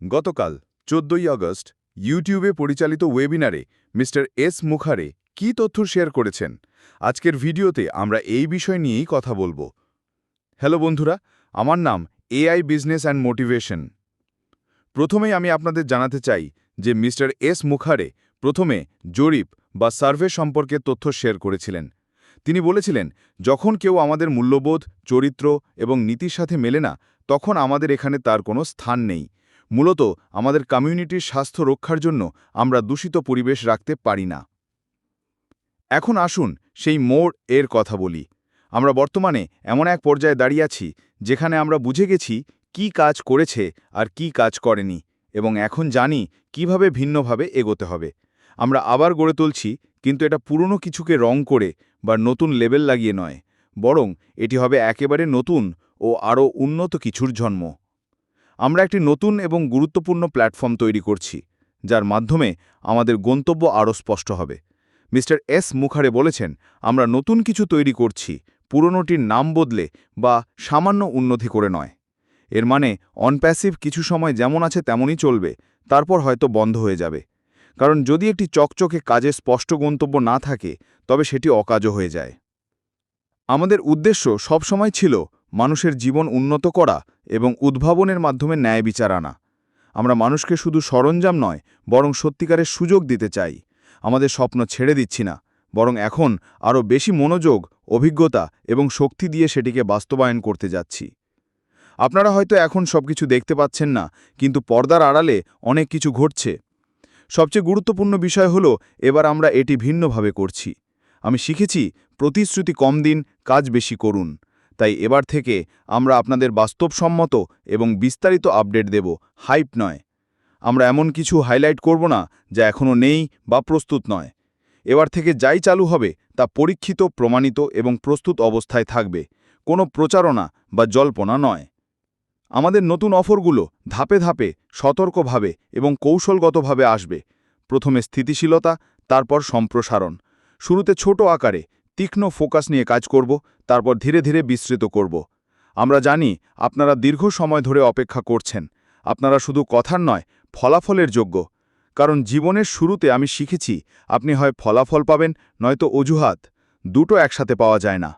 গতকাল, চোদ্দই আগস্ট, ইউটিউবে পরিচালিত ওয়েবিনারে মিস্টার এস মুখারে কী তথ্য শেয়ার করেছেন? আজকের ভিডিওতে আমরা এই বিষয় নিয়েই কথা বলব। হ্যালো বন্ধুরা, আমার নাম এআই বিজনেস অ্যান্ড মোটিভেশন। প্রথমেই আমি আপনাদের জানাতে চাই যে মিস্টার এস মুখারে প্রথমে জরিপ বা সার্ভে সম্পর্কে তথ্য শেয়ার করেছিলেন। তিনি বলেছিলেন, যখন কেউ আমাদের মূল্যবোধ, চরিত্র এবং নীতির সাথে মেলে না, তখন আমাদের এখানে তার কোনো স্থান নেই। মূলত আমাদের কমিউনিটির স্বাস্থ্য রক্ষার জন্য আমরা দূষিত পরিবেশ রাখতে পারি না। এখন আসুন সেই মোড় এর কথা বলি। আমরা বর্তমানে এমন এক পর্যায়ে দাঁড়িয়ে আছি যেখানে আমরা বুঝে গেছি কি কাজ করেছে আর কি কাজ করেনি এবং এখন জানি কীভাবে ভিন্নভাবে এগোতে হবে। আমরা আবার গড়ে তুলছি, কিন্তু এটা পুরনো কিছুকে রং করে বা নতুন লেবেল লাগিয়ে নয়, বরং এটি হবে একেবারে নতুন ও আরও উন্নত কিছুর জন্ম। আমরা একটি নতুন এবং গুরুত্বপূর্ণ প্ল্যাটফর্ম তৈরি করছি, যার মাধ্যমে আমাদের গন্তব্য আরও স্পষ্ট হবে। মিস্টার এস মুখারে বলেছেন, আমরা নতুন কিছু তৈরি করছি, পুরনোটির নাম বদলে বা সামান্য উন্নতি করে নয়। এর মানে অনপ্যাসিভ কিছু সময় যেমন আছে তেমনই চলবে, তারপর হয়তো বন্ধ হয়ে যাবে। কারণ যদি একটি চকচকে কাজে স্পষ্ট গন্তব্য না থাকে, তবে সেটি অকাজও হয়ে যায়। আমাদের উদ্দেশ্য সবসময় ছিল মানুষের জীবন উন্নত করা এবং উদ্ভাবনের মাধ্যমে ন্যায় বিচার আনা। আমরা মানুষকে শুধু সরঞ্জাম নয়, বরং সত্যিকারের সুযোগ দিতে চাই। আমাদের স্বপ্ন ছেড়ে দিচ্ছি না, বরং এখন আরও বেশি মনোযোগ, অভিজ্ঞতা এবং শক্তি দিয়ে সেটিকে বাস্তবায়ন করতে যাচ্ছি। আপনারা হয়তো এখন সবকিছু দেখতে পাচ্ছেন না, কিন্তু পর্দার আড়ালে অনেক কিছু ঘটছে। সবচেয়ে গুরুত্বপূর্ণ বিষয় হল, এবার আমরা এটি ভিন্নভাবে করছি। আমি শিখেছি, প্রতিশ্রুতি কম দিন, কাজ বেশি করুন। তাই এবার থেকে আমরা আপনাদের বাস্তবসম্মত এবং বিস্তারিত আপডেট দেব, হাইপ নয়। আমরা এমন কিছু হাইলাইট করব না যা এখনও নেই বা প্রস্তুত নয়। এবার থেকে যাই চালু হবে তা পরীক্ষিত, প্রমাণিত এবং প্রস্তুত অবস্থায় থাকবে, কোনো প্রচারণা বা জল্পনা নয়। আমাদের নতুন অফারগুলো ধাপে ধাপে সতর্কভাবে এবং কৌশলগতভাবে আসবে। প্রথমে স্থিতিশীলতা, তারপর সম্প্রসারণ। শুরুতে ছোট আকারে তীক্ষ্ণ ফোকাস নিয়ে কাজ করব, তারপর ধীরে ধীরে বিস্তৃত করব। আমরা জানি, আপনারা দীর্ঘ সময় ধরে অপেক্ষা করছেন। আপনারা শুধু কথার নয়, ফলাফলের যোগ্য। কারণ জীবনের শুরুতে আমি শিখেছি, আপনি হয় ফলাফল পাবেন, নয়তো অজুহাত, দুটো একসাথে পাওয়া যায় না।